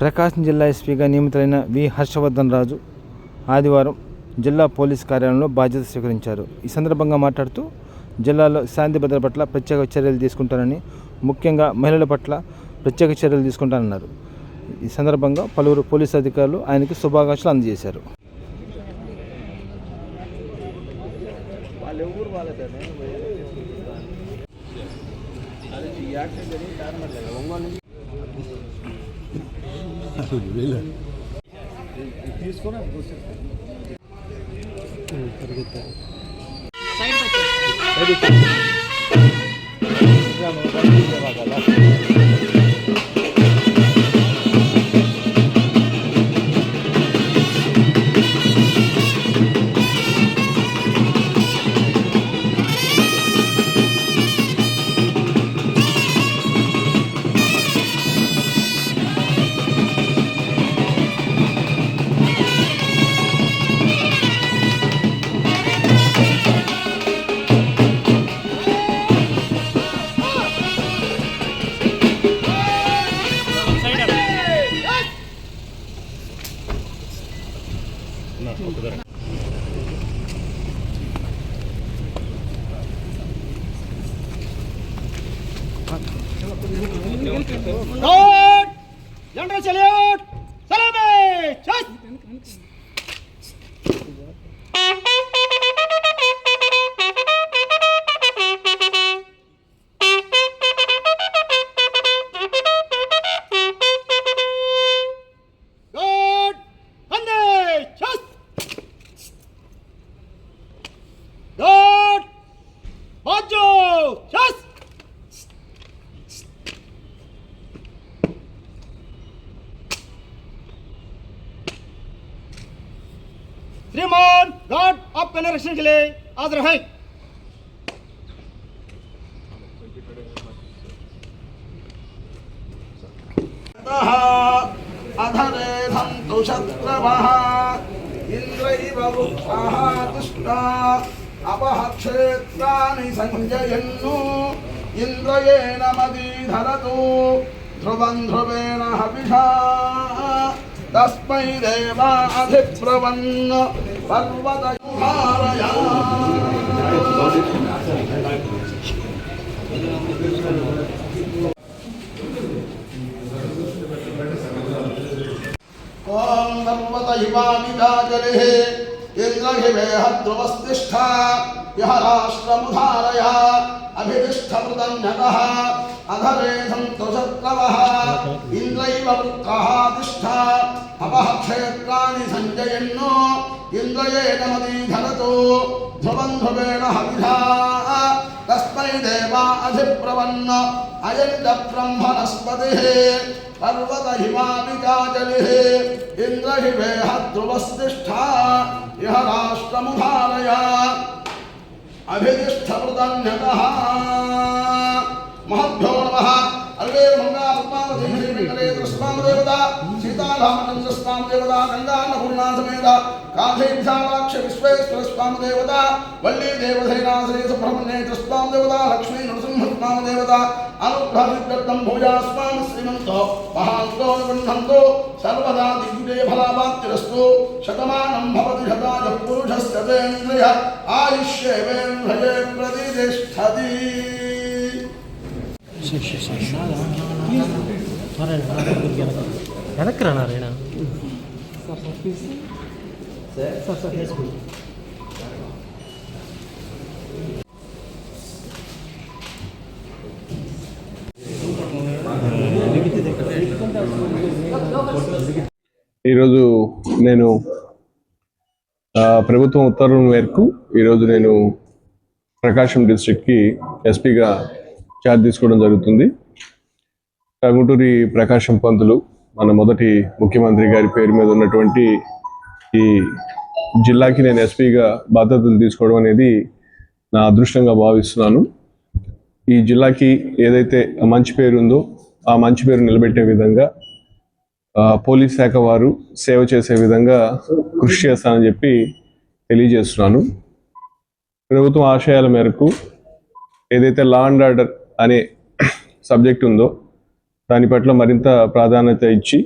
ప్రకాశం జిల్లా ఎస్పీగా నియమితులైన వి. హర్షవర్ధన్ రాజు ఆదివారం జిల్లా పోలీస్ కార్యాలయంలో బాధ్యత స్వీకరించారు. ఈ సందర్భంగా మాట్లాడుతూ జిల్లాలో శాంతి భద్రత పట్ల ప్రత్యేక చర్యలు తీసుకుంటారని ముఖ్యంగా మహిళల పట్ల ప్రత్యేక చర్యలు తీసుకుంటారన్నారు ఈ సందర్భంగా పలువురు పోలీసు అధికారులు ఆయనకి శుభాకాంక్షలు అందజేశారు. చూడు వీళ్ళు తీసుకున్నా Lord! Yandra Chaliot! Salame! Chas! श्रीमान गार्ड आपका निरीक्षण के लिए हाजिर है अधरेधं तु शत्रवः इन्द्रैव वृक्षः दुष्टा अपहक्षेत्राणि सञ्जयन्नु इन्द्रयेण मदीधरतु ध्रुवं ध्रुवेण हविषा तस्मै देवाधिप्रवन्न पर्वतकुमारया ॐ पर्वतहिमानिदाकरिः इन्द्रहिमेहद्रुवस्तिष्ठा यः राष्ट्रमुधारयः अभिविष्ठमृतन्यतः अधरेधं तु शत्रवः इन्द्रैव वृत्रः तिष्ठा अपः क्षेत्राणि सञ्जयन्नो इन्द्रयेण मदीधरतु ध्रुवं ध्रुवेण हविधा तस्मै देवा अधिब्रवन् अयं च ब्रह्मणस्पतिः पर्वतहिमानिकाजलिः इन्द्रहिवेह ध्रुवस्तिष्ठा इह राष्ट्रमुधारय अभितिष्ठमृतन्यतः महभ्यो नमः अलवेर मंगा पद्मावती देवता देवता गंगा नहुना समेत काधे विशालाक्ष विश्वेश्वर स्वाम देवता वल्ली देवसेना श्री सुब्रह्मण्य स्वाम देवता लक्ष्मी नरसिंह देवता स्वाम श्रीमंतो सर्वदा शतमानं भवति पुरुषस्य प्रतिष्ठति। எனக்கு நாராயணா ఈరోజు నేను ఆ, ప్రభుత్వం ఉత్తర్వుల మేరకు ఈరోజు నేను ప్రకాశం డిస్ట్రిక్ట్కి ఎస్పీగా ఛార్జ్ తీసుకోవడం జరుగుతుంది. టంగుటూరి ప్రకాశం పంతులు మన మొదటి ముఖ్యమంత్రి గారి పేరు మీద ఉన్నటువంటి ఈ జిల్లాకి నేను ఎస్పీగా బాధ్యతలు తీసుకోవడం అనేది నా అదృష్టంగా భావిస్తున్నాను. ఈ జిల్లాకి ఏదైతే మంచి పేరు ఉందో ఆ మంచి పేరు నిలబెట్టే విధంగా పోలీస్ శాఖ వారు సేవ చేసే విధంగా కృషి చేస్తానని చెప్పి తెలియజేస్తున్నాను. ప్రభుత్వం ఆశయాల మేరకు ఏదైతే లా అండ్ ఆర్డర్ అనే సబ్జెక్ట్ ఉందో దాని పట్ల మరింత ప్రాధాన్యత ఇచ్చి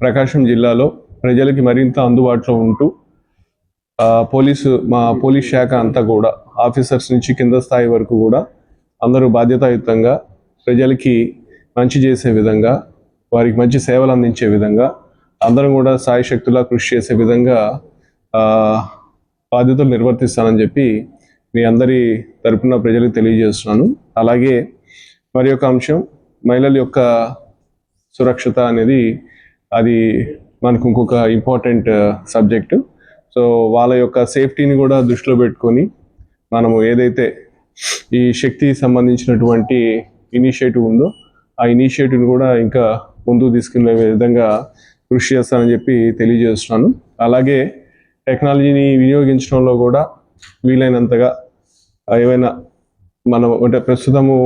ప్రకాశం జిల్లాలో ప్రజలకి మరింత అందుబాటులో ఉంటూ పోలీసు మా పోలీస్ శాఖ అంతా కూడా ఆఫీసర్స్ నుంచి కింద స్థాయి వరకు కూడా అందరూ బాధ్యతాయుతంగా ప్రజలకి మంచి చేసే విధంగా వారికి మంచి సేవలు అందించే విధంగా అందరం కూడా సాయశక్తులా కృషి చేసే విధంగా బాధ్యతలు నిర్వర్తిస్తానని చెప్పి మీ అందరి తరపున ప్రజలకు తెలియజేస్తున్నాను. అలాగే మరి యొక్క అంశం మహిళల యొక్క సురక్షత అనేది అది మనకు ఇంకొక ఇంపార్టెంట్ సబ్జెక్టు సో వాళ్ళ యొక్క సేఫ్టీని కూడా దృష్టిలో పెట్టుకొని మనము ఏదైతే ఈ శక్తికి సంబంధించినటువంటి ఇనిషియేటివ్ ఉందో ఆ ఇనిషియేటివ్ని కూడా ఇంకా ముందుకు తీసుకునే విధంగా కృషి చేస్తానని చెప్పి తెలియజేస్తున్నాను. అలాగే టెక్నాలజీని వినియోగించడంలో కూడా వీలైనంతగా ఏవైనా మనం అంటే ప్రస్తుతము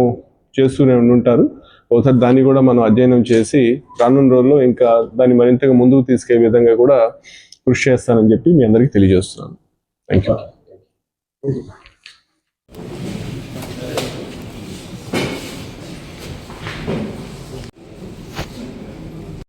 చేస్తూనే ఉంటారు ఒకసారి దాన్ని కూడా మనం అధ్యయనం చేసి రానున్న రోజుల్లో ఇంకా దాన్ని మరింతగా ముందుకు తీసుకెళ్ళే విధంగా కూడా కృషి చేస్తానని చెప్పి మీ అందరికీ తెలియజేస్తున్నాను. Thank you